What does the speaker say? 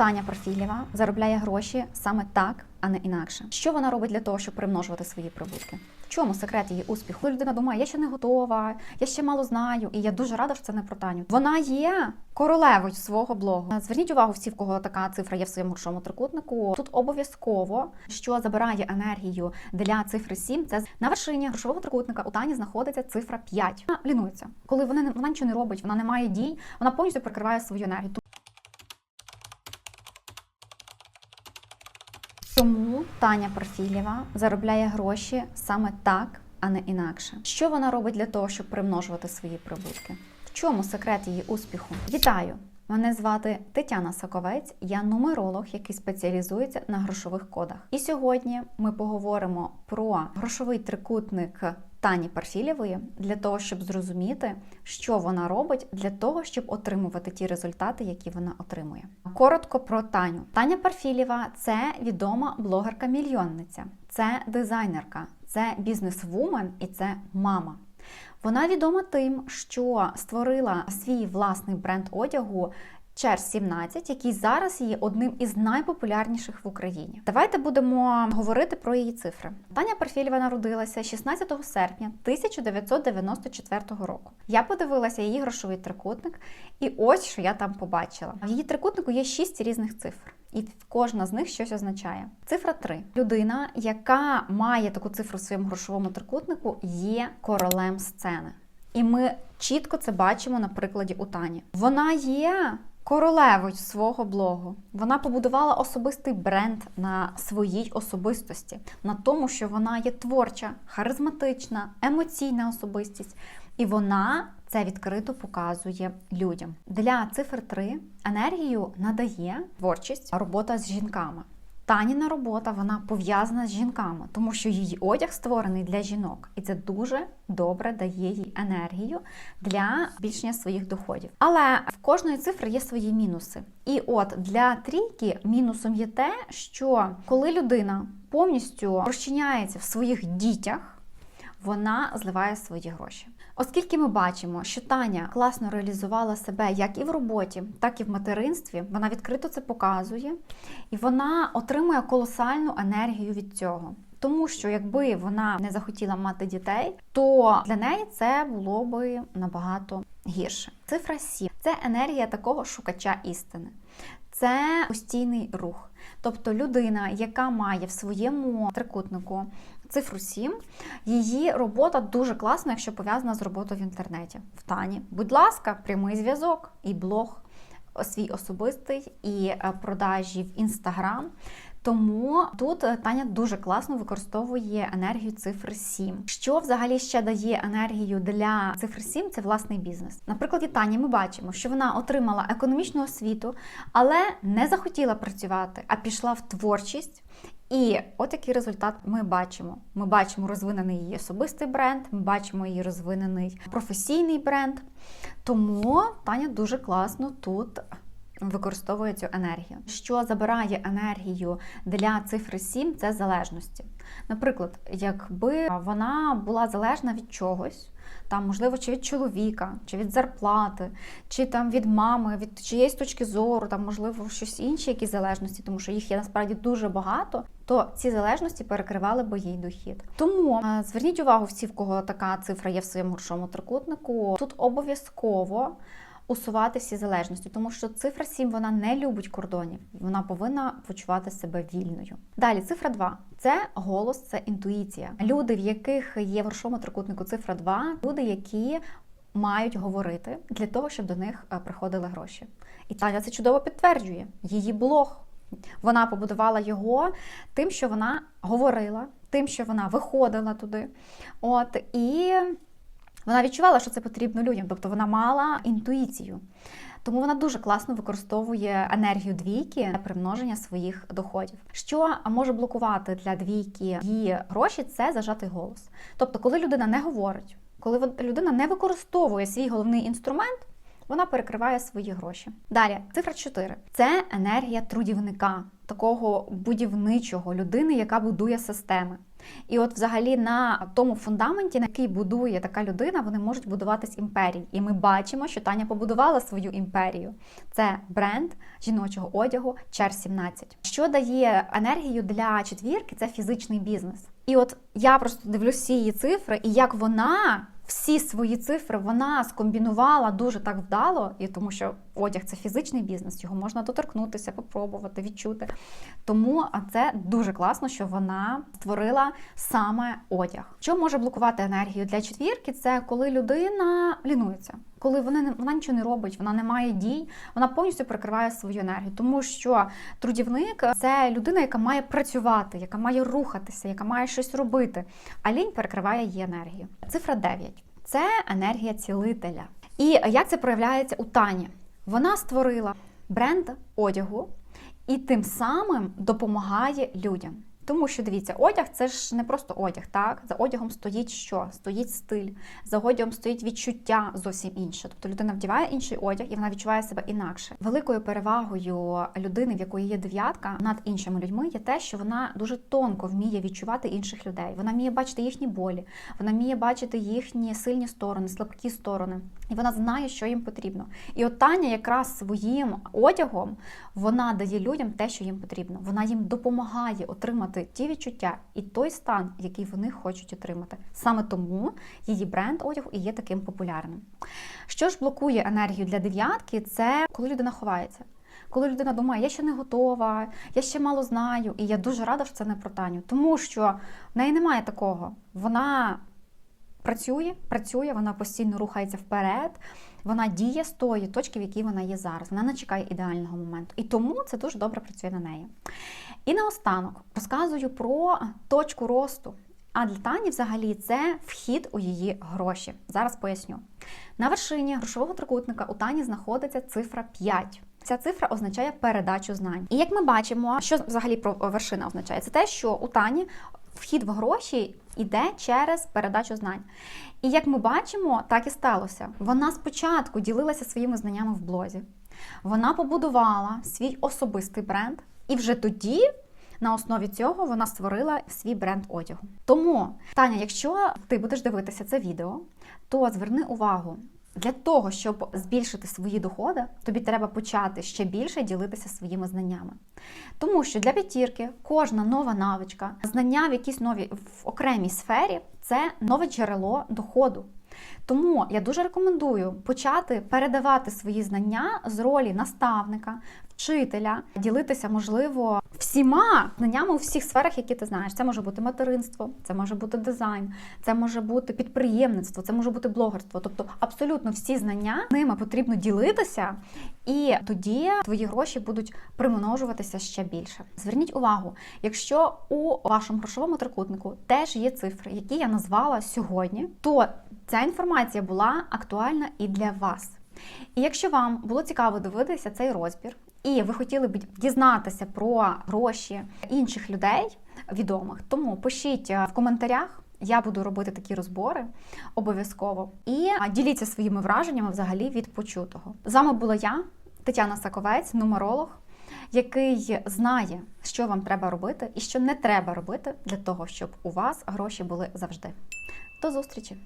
Таня Профілєва заробляє гроші саме так, а не інакше. Що вона робить для того, щоб примножувати свої прибутки? В чому секрет її успіху? Людина думає, я ще не готова, я ще мало знаю, і я дуже рада, що це не про Таню. Вона є королевою свого блогу. Зверніть увагу всі, в кого така цифра є в своєму грошовому трикутнику. Тут обов'язково, що забирає енергію для цифри 7, це на вершині грошового трикутника у Тані знаходиться цифра 5. Вона лінується. Коли вона, вона нічого не робить, вона не має дій, вона повністю прикриває свою енергію. Тому Таня Профілєва заробляє гроші саме так, а не інакше. Що вона робить для того, щоб примножувати свої прибутки? В чому секрет її успіху? Вітаю! Мене звати Тетяна Саковець, я нумеролог, який спеціалізується на грошових кодах. І сьогодні ми поговоримо про грошовий трикутник Тані Парфілєвої для того, щоб зрозуміти, що вона робить для того, щоб отримувати ті результати, які вона отримує. Коротко про Таню. Таня Парфілєва це відома блогерка-мільйонниця, це дизайнерка, це бізнес-вумен і це мама. Вона відома тим, що створила свій власний бренд одягу. Чер 17, який зараз є одним із найпопулярніших в Україні. Давайте будемо говорити про її цифри. Таня Парфілєва народилася 16 серпня 1994 року. Я подивилася її грошовий трикутник, і ось що я там побачила. В її трикутнику є 6 різних цифр. І кожна з них щось означає. Цифра 3. Людина, яка має таку цифру в своєму грошовому трикутнику, є королем сцени. І ми чітко це бачимо на прикладі у Тані. Вона є королевою свого блогу. Вона побудувала особистий бренд на своїй особистості, на тому, що вона є творча, харизматична, емоційна особистість. І вона це відкрито показує людям. Для цифр 3 енергію надає творчість, робота з жінками. Таніна робота вона пов'язана з жінками, тому що її одяг створений для жінок, і це дуже добре дає їй енергію для збільшення своїх доходів. Але в кожної цифри є свої мінуси. І от для трійки мінусом є те, що коли людина повністю розчиняється в своїх дітях, вона зливає свої гроші. Оскільки ми бачимо, що Таня класно реалізувала себе як і в роботі, так і в материнстві, вона відкрито це показує, і вона отримує колосальну енергію від цього. Тому що якби вона не захотіла мати дітей, то для неї це було би набагато гірше. Цифра 7 – це енергія такого шукача істини. Це постійний рух. Тобто людина, яка має в своєму трикутнику цифру 7, її робота дуже класна, якщо пов'язана з роботою в інтернеті. В Тані, будь ласка, прямий зв'язок і блог свій особистий, і е, продажі в інстаграм. Тому тут е, Таня дуже класно використовує енергію цифри 7. Що взагалі ще дає енергію для цифри 7 це власний бізнес. На прикладі Тані ми бачимо, що вона отримала економічну освіту, але не захотіла працювати, а пішла в творчість. І от який результат ми бачимо. Ми бачимо розвинений її особистий бренд, ми бачимо її розвинений професійний бренд. Тому Таня дуже класно тут використовує цю енергію. Що забирає енергію для цифри 7, це залежності. Наприклад, якби вона була залежна від чогось, там, можливо, чи від чоловіка, чи від зарплати, чи там від мами, від чиєїсь точки зору, там, можливо, щось інше, якісь залежності, тому що їх є насправді дуже багато, то ці залежності перекривали би їй дохід. Тому е, зверніть увагу всі, в кого така цифра є в своєму грошовому трикутнику. Тут обов'язково усувати всі залежності, тому що цифра 7 вона не любить кордонів, вона повинна почувати себе вільною. Далі цифра 2 це голос, це інтуїція. Люди, в яких є в трикутнику цифра 2, люди, які мають говорити для того, щоб до них е, приходили гроші. І Таня це чудово підтверджує. Її блог. Вона побудувала його тим, що вона говорила, тим, що вона виходила туди. От і вона відчувала, що це потрібно людям, тобто вона мала інтуїцію. Тому вона дуже класно використовує енергію двійки для примноження своїх доходів. Що може блокувати для двійки її гроші, це зажатий голос. Тобто, коли людина не говорить, коли людина не використовує свій головний інструмент, вона перекриває свої гроші. Далі, цифра 4 це енергія трудівника. Такого будівничого людини, яка будує системи. І от, взагалі, на тому фундаменті, на який будує така людина, вони можуть будуватись імперії. І ми бачимо, що Таня побудувала свою імперію. Це бренд жіночого одягу Чер 17. Що дає енергію для четвірки? Це фізичний бізнес. І от я просто дивлюся її цифри, і як вона всі свої цифри вона скомбінувала дуже так вдало, і тому що одяг це фізичний бізнес, його можна доторкнутися, попробувати, відчути. Тому це дуже класно, що вона створила саме одяг. Що може блокувати енергію для четвірки? Це коли людина лінується. Коли вона вона нічого не робить, вона не має дій, вона повністю прикриває свою енергію, тому що трудівник це людина, яка має працювати, яка має рухатися, яка має щось робити. А лінь перекриває її енергію. Цифра 9 – це енергія цілителя. І як це проявляється у Тані? Вона створила бренд одягу і тим самим допомагає людям. Тому що дивіться, одяг це ж не просто одяг, так? За одягом стоїть що? Стоїть стиль, за одягом стоїть відчуття зовсім інше. Тобто людина вдіває інший одяг і вона відчуває себе інакше. Великою перевагою людини, в якої є дев'ятка, над іншими людьми, є те, що вона дуже тонко вміє відчувати інших людей. Вона вміє бачити їхні болі, вона вміє бачити їхні сильні сторони, слабкі сторони, і вона знає, що їм потрібно. І от Таня якраз своїм одягом вона дає людям те, що їм потрібно. Вона їм допомагає отримати ті відчуття і той стан, який вони хочуть отримати. Саме тому її бренд одягу і є таким популярним. Що ж блокує енергію для дев'ятки? Це коли людина ховається. Коли людина думає, я ще не готова, я ще мало знаю, і я дуже рада, що це не про Таню, тому що в неї немає такого. Вона працює, працює, вона постійно рухається вперед, вона діє з тої точки, в якій вона є зараз. Вона не чекає ідеального моменту. І тому це дуже добре працює на неї. І наостанок розказую про точку росту. А для Тані взагалі це вхід у її гроші. Зараз поясню. На вершині грошового трикутника у Тані знаходиться цифра 5. Ця цифра означає передачу знань. І як ми бачимо, що взагалі про вершина означає? Це те, що у Тані вхід в гроші йде через передачу знань. І як ми бачимо, так і сталося. Вона спочатку ділилася своїми знаннями в блозі. Вона побудувала свій особистий бренд, і вже тоді. На основі цього вона створила свій бренд одягу. Тому, Таня, якщо ти будеш дивитися це відео, то зверни увагу. Для того, щоб збільшити свої доходи, тобі треба почати ще більше ділитися своїми знаннями. Тому що для п'ятірки кожна нова навичка, знання в якійсь новій в окремій сфері це нове джерело доходу. Тому я дуже рекомендую почати передавати свої знання з ролі наставника, вчителя, ділитися, можливо, всіма знаннями у всіх сферах, які ти знаєш. Це може бути материнство, це може бути дизайн, це може бути підприємництво, це може бути блогерство. Тобто абсолютно всі знання ними потрібно ділитися, і тоді твої гроші будуть примножуватися ще більше. Зверніть увагу, якщо у вашому грошовому трикутнику теж є цифри, які я назвала сьогодні, то ця інформація була актуальна і для вас. І якщо вам було цікаво дивитися цей розбір, і ви хотіли б дізнатися про гроші інших людей відомих, тому пишіть в коментарях. Я буду робити такі розбори обов'язково. І діліться своїми враженнями взагалі від почутого. З вами була я, Тетяна Саковець, нумеролог, який знає, що вам треба робити і що не треба робити для того, щоб у вас гроші були завжди. До зустрічі!